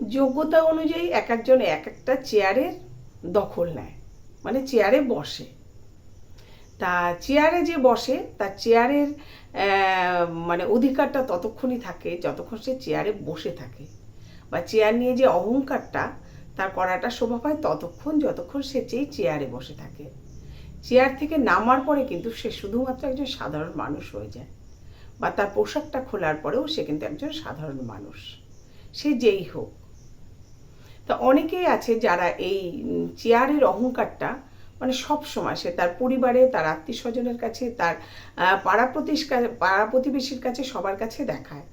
যোগ্যতা অনুযায়ী এক একজন এক একটা চেয়ারের দখল নেয়। মানে চেয়ারে বসে। তা চেয়ারে যে বসে তার চেয়ারের মানে অধিকারটা ততক্ষণই থাকে যতক্ষণ সে চেয়ারে বসে থাকে। বা চেয়ার নিয়ে যে অহংকারটা, তার করাটা শোভা পায় ততক্ষণ যতক্ষণ সে যেই চেয়ারে বসে থাকে। চেয়ার থেকে নামার পরে কিন্তু সে শুধুমাত্র একজন সাধারণ মানুষ হয়ে যায়। বা তার পোশাকটা খোলার পরেও সে কিন্তু একজন সাধারণ মানুষ। সে যেই হোক তা অনেকেই আছে যারা এই চেয়ারের অহংকারটা মানে সব সময় সে তার পরিবারে, তার আত্মীয় স্বজনের কাছে, তার পাড়া পাড়া প্রতিবেশীর কাছে সবার কাছে দেখায়।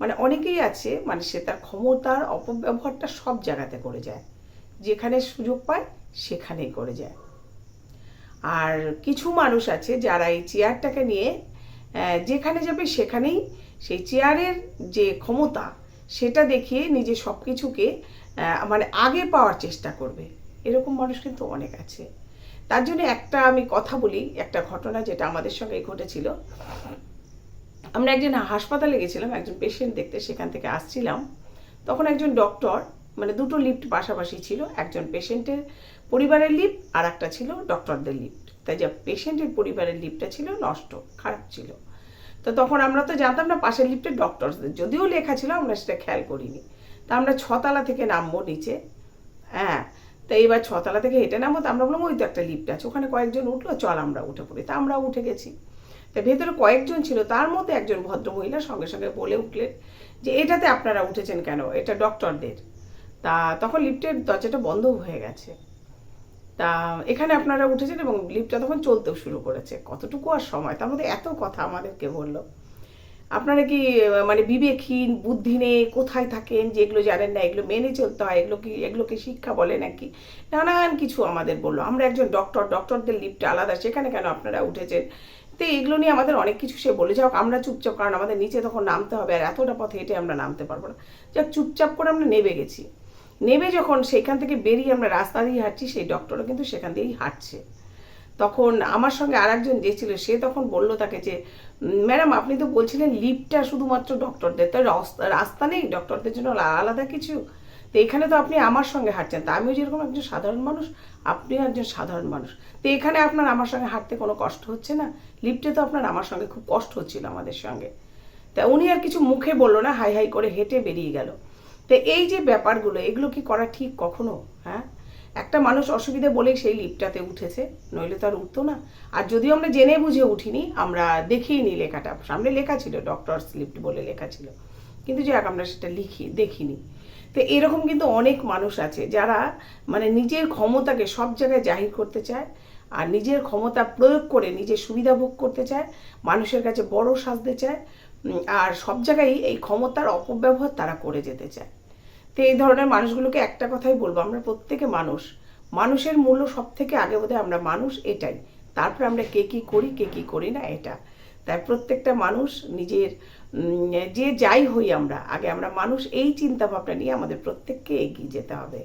মানে অনেকেই আছে মানে সে তার ক্ষমতার অপব্যবহারটা সব জায়গাতে করে যায়। যেখানে সুযোগ পায়, সেখানেই করে যায়। আর কিছু মানুষ আছে যারা এই চেয়ারটাকে নিয়ে যেখানে যাবে সেখানেই সেই চেয়ারের যে ক্ষমতা সেটা দেখিয়ে নিজে সব কিছুকে মানে আগে পাওয়ার চেষ্টা করবে। এরকম মানুষ কিন্তু অনেক আছে। তার জন্য একটা আমি কথা বলি, একটা ঘটনা যেটা আমাদের সঙ্গে ঘটেছিল। আমরা একজন হাসপাতালে গেছিলাম, একজন পেশেন্ট দেখতে সেখান থেকে আসছিলাম। তখন একজন ডক্টর মানে দুটো লিফট পাশাপাশি ছিল, একজন পেশেন্টের পরিবারের লিফট আর একটা ছিল ডক্টরদের লিফট তাই যা পেশেন্টের পরিবারের লিফটটা ছিল নষ্ট, খারাপ ছিল। তো তখন আমরা তো জানতাম না পাশের লিফটে ডক্টরসদের যদিও লেখা ছিল, আমরা সেটা খেয়াল করিনি। তা আমরা ছতলা থেকে নামবো নিচে। হ্যাঁ তো এবার ছতলা থেকে হেঁটে নামবো, তো আমরা বললাম, ওই তো একটা লিফট আছে, ওখানে কয়েকজন উঠল, চল আমরা উঠে পড়ি। তা আমরা উঠে গেছি। তা ভেতরে কয়েকজন ছিল, তার মধ্যে একজন ভদ্রমহিলা সঙ্গে সঙ্গে বলে উঠলেন যে, এটাতে আপনারা উঠেছেন কেন? এটা ডক্টরদের তা তখন লিফটের দরজাটা বন্ধ হয়ে গেছে। তা এখানে আপনারা উঠেছেন এবং লিফটটা তখন চলতেও শুরু করেছে। কতটুকু আর সময়? তার মধ্যে এত কথা আমাদেরকে বলল। আপনারা কি মানে বিবেকহীন বুদ্ধি নেই কোথায় থাকেন, যে এগুলো জানেন না, এগুলো মেনে চলতে হয়, এগুলো কি, এগুলোকে শিক্ষা বলে নাকি? নানান কিছু আমাদের বলল। আমরা একজন ডক্টর, ডক্টরদের লিফটে আলাদা, সেখানে কেন আপনারা উঠেছেন? তো এগুলো নিয়ে আমাদের অনেক কিছু সে বলে যাক আমরা চুপচাপ, কারণ আমাদের নিচে তখন নামতে হবে, আর এতটা পথে হেঁটে আমরা নামতে পারব না। যাক চুপচাপ করে আমরা নেবে গেছি। নেবে যখন সেখান থেকে বেরিয়ে আমরা রাস্তা দিয়ে হাঁটছি, সেই ডক্টরও কিন্তু সেখান দিয়েই হাঁটছে। তখন আমার সঙ্গে আর একজন যে ছিল, সে তখন বলল তাকে যে, ম্যাডাম, আপনি তো বলছিলেন লিফটটা শুধুমাত্র ডক্টরদের, তো রাস্তা নেই, ডক্টরদের জন্য আলাদা কিছু? তো এখানে তো আপনি আমার সঙ্গে হাঁটছেন, তা আমিও যেরকম একজন সাধারণ মানুষ, আপনিও একজন সাধারণ মানুষ। তো এখানে আপনার আমার সঙ্গে হাঁটতে কোনো কষ্ট হচ্ছে না? লিফটে তো আপনার আমার সঙ্গে খুব কষ্ট হচ্ছিল আমাদের সঙ্গে। তা উনি আর কিছু মুখে বলল না, হাই হাই করে হেঁটে বেরিয়ে গেল। তো এই যে ব্যাপারগুলো, এগুলো কি করা ঠিক কখনো? হ্যাঁ? একটা মানুষ অসুবিধে বলেই সেই লিফটটাতে উঠেছে, নইলে তো আর উঠতো না। আর যদিও আমরা জেনে বুঝে উঠিনি, আমরা দেখিনি লেখাটা। সামনে লেখা ছিল ডক্টরস লিফট বলে লেখা ছিল। কিন্তু যাক আমরা সেটা লিখি, দেখিনি। তো এরকম কিন্তু অনেক মানুষ আছে যারা মানে নিজের ক্ষমতাকে সব জায়গায় জাহির করতে চায় আর নিজের ক্ষমতা প্রয়োগ করে নিজের সুবিধা ভোগ করতে চায়, মানুষের কাছে বড় সাজতে চায় আর সব জায়গায় এই ক্ষমতার অপব্যবহার তারা করে যেতে চায়। তো এই ধরনের মানুষগুলোকে একটা কথাই বলব, আমরা প্রত্যেকে মানুষ। মানুষের মূল্য সব থেকে আগে বোধহয় আমরা মানুষ এটাই। তারপরে আমরা কে কী করি, কে কী করি না এটা। তাই প্রত্যেকটা মানুষ নিজের যে যাই হই আমরা, আগে আমরা মানুষ, এই চিন্তা ভাবনা নিয়ে আমাদের প্রত্যেককে এগিয়ে যেতে হবে।